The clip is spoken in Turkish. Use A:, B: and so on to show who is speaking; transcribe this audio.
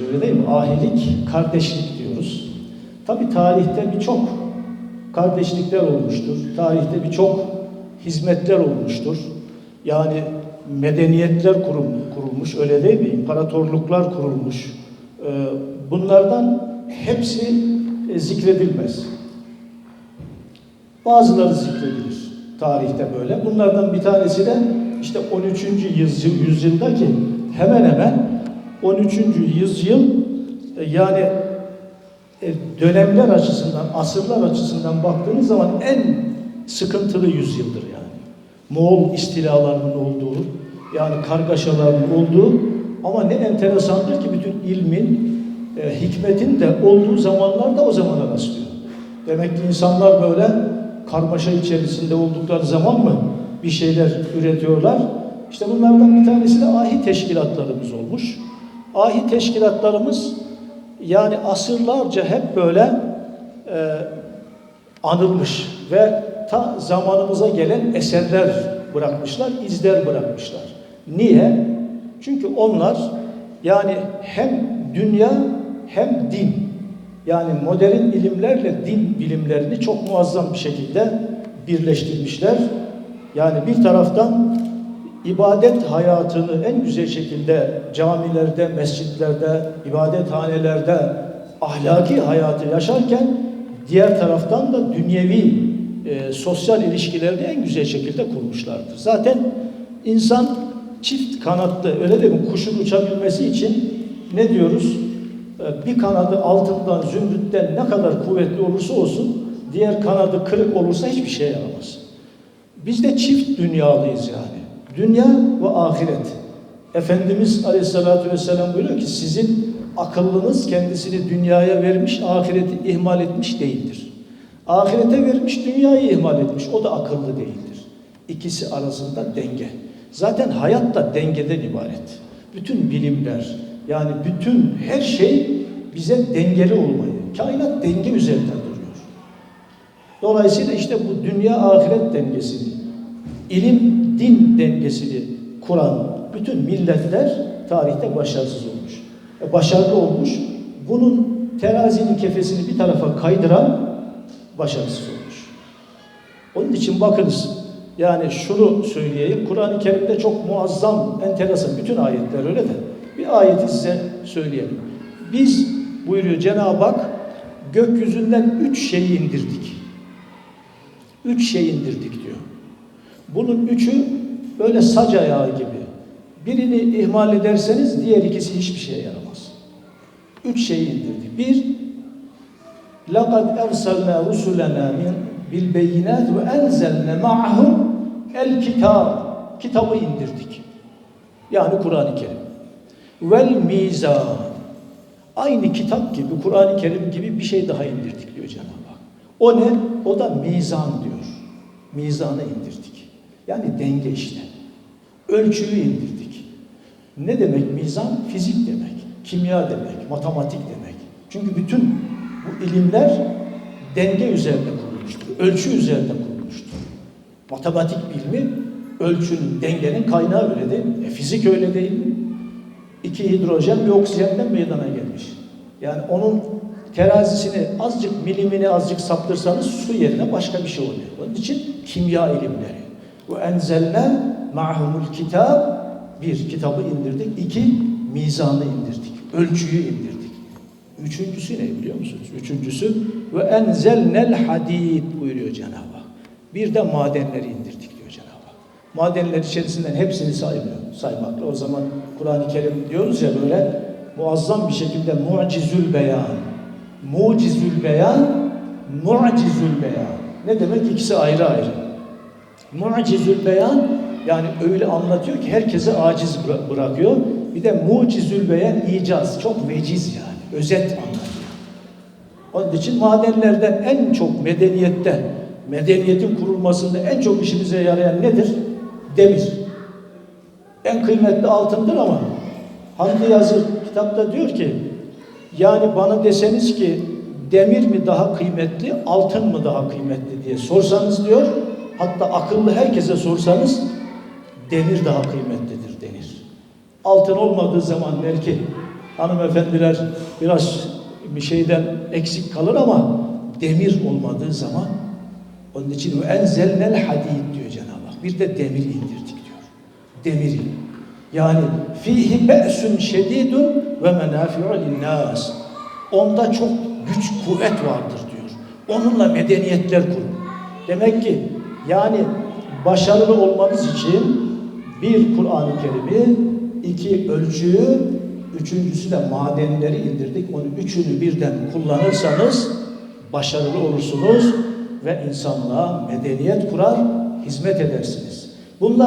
A: Öyle değil mi? Ahilik, kardeşlik diyoruz. Tabi tarihte birçok kardeşlikler olmuştur. Tarihte birçok hizmetler olmuştur. Yani medeniyetler kurulmuş, öyle değil mi? İmparatorluklar kurulmuş. Ee, Bunlardan hepsi e, zikredilmez. Bazıları zikredilir tarihte böyle. Bunlardan bir tanesi de işte 13. yüzyıl, yüzyıldaki hemen hemen 13. yüzyıl e, yani e, dönemler açısından, asırlar açısından baktığınız zaman en sıkıntılı yüzyıldır yani. Moğol istilalarının olduğu, yani kargaşaların olduğu ama ne enteresandır ki bütün ilmin, e, hikmetin de olduğu zamanlarda o zamana rastlıyor. Demek ki insanlar böyle karmaşa içerisinde oldukları zaman mı bir şeyler üretiyorlar? İşte bunlardan bir tanesi de ahi teşkilatlarımız olmuş. Ahi teşkilatlarımız yani asırlarca hep böyle e, anılmış ve ta zamanımıza gelen eserler bırakmışlar, izler bırakmışlar. Niye? Çünkü onlar yani hem dünya hem din yani modern ilimlerle din bilimlerini çok muazzam bir şekilde birleştirmişler. Yani bir taraftan ibadet hayatını en güzel şekilde camilerde, mescitlerde, ibadethanelerde ahlaki hayatı yaşarken diğer taraftan da dünyevi e, sosyal ilişkilerini en güzel şekilde kurmuşlardır. Zaten insan çift kanatlı öyle değil mi kuşun uçabilmesi için ne diyoruz? E, Bir kanadı altından, zümrütten ne kadar kuvvetli olursa olsun diğer kanadı kırık olursa hiçbir şey yaramaz. Biz de çift dünyalıyız yani. Dünya ve ahiret. Efendimiz Aleyhisselatü Vesselam buyuruyor ki sizin akıllınız kendisini dünyaya vermiş, ahireti ihmal etmiş değildir. Ahirete vermiş, dünyayı ihmal etmiş. O da akıllı değildir. İkisi arasında denge. Zaten hayat da dengeden ibaret. Bütün bilimler, yani bütün her şey bize dengeli olmayı, kainat denge üzerinde duruyor. Dolayısıyla işte bu dünya ahiret dengesini, ilim din dengesini kuran bütün milletler tarihte başarısız olmuş. E, başarılı olmuş. Bunun terazinin kefesini bir tarafa kaydıran başarısız olmuş. Onun için bakınız yani şunu söyleyeyim. Kur'an-ı Kerim'de çok muazzam, enteresan bütün ayetler öyle de. Bir ayeti size söyleyelim. Biz buyuruyor Cenab-ı Hak gökyüzünden üç şeyi indirdik. Üç şey indirdik diyor. Bunun üçü böyle sac ayağı gibi. Birini ihmal ederseniz diğer ikisi hiçbir şeye yaramaz. Üç şey indirdik. Bir, لَقَدْ اَرْسَلْنَا رُسُلَنَا مِنْ بِالْبَيِّنَاتِ وَاَنْزَلْنَا مَعَهُمْ الْكِتَابِ Kitabı indirdik. Yani Kur'an-ı Kerim. Vel mizan. Aynı kitap gibi, Kur'an-ı Kerim gibi bir şey daha indirdik diyor Cenab-ı Hak. O ne? O da mizan diyor. Mizanı indirdik. Yani denge işte. Ölçüyü indirdik. Ne demek mizan? Fizik demek, kimya demek, matematik demek. Çünkü bütün bu ilimler denge üzerinde kurulmuştur. Ölçü üzerinde kurulmuştur. Matematik bilimi ölçünün, dengenin kaynağı öyle değil mi? E, fizik öyle değil mi? İki hidrojen bir oksijenden meydana gelmiş. Yani onun terazisini azıcık milimini azıcık saptırsanız su yerine başka bir şey oluyor. Onun için kimya ilimleri. Ve enzelne ma'humul kitab bir kitabı indirdik. iki mizanı indirdik. Ölçüyü indirdik. Üçüncüsü ne biliyor musunuz? Üçüncüsü ve enzelnel hadid buyuruyor Cenab-ı Hak. Bir de madenleri indirdik diyor Cenab-ı Hak. Madenler içerisinden hepsini saymıyor. Saymakla o zaman Kur'an-ı Kerim diyoruz ya böyle muazzam bir şekilde mucizül beyan. Mucizül beyan, mucizül beyan. Ne demek? İkisi ayrı ayrı. Mucizül beyan yani öyle anlatıyor ki herkese aciz bıra- bırakıyor. Bir de mucizül beyan icaz. Çok veciz yani. Özet anlatıyor. Onun için madenlerden en çok medeniyette, medeniyetin kurulmasında en çok işimize yarayan nedir? Demir. En kıymetli altındır ama Hamdi Yazır kitapta diyor ki yani bana deseniz ki demir mi daha kıymetli, altın mı daha kıymetli diye sorsanız diyor hatta akıllı herkese sorsanız demir daha kıymetlidir denir. Altın olmadığı zaman belki hanımefendiler biraz bir şeyden eksik kalır ama demir olmadığı zaman onun için enzelnel hadid diyor Cenab-ı Hak. Bir de demir indirdik diyor. Demiri. Yani fihi be'sun şedidun ve menafi'u linnas. Onda çok güç, kuvvet vardır diyor. Onunla medeniyetler kurun. Demek ki yani başarılı olmanız için bir Kur'an-ı Kerim'i, iki ölçüyü, üçüncüsü de madenleri indirdik. Onu üçünü birden kullanırsanız başarılı olursunuz ve insanlığa medeniyet kurar, hizmet edersiniz. Bunlar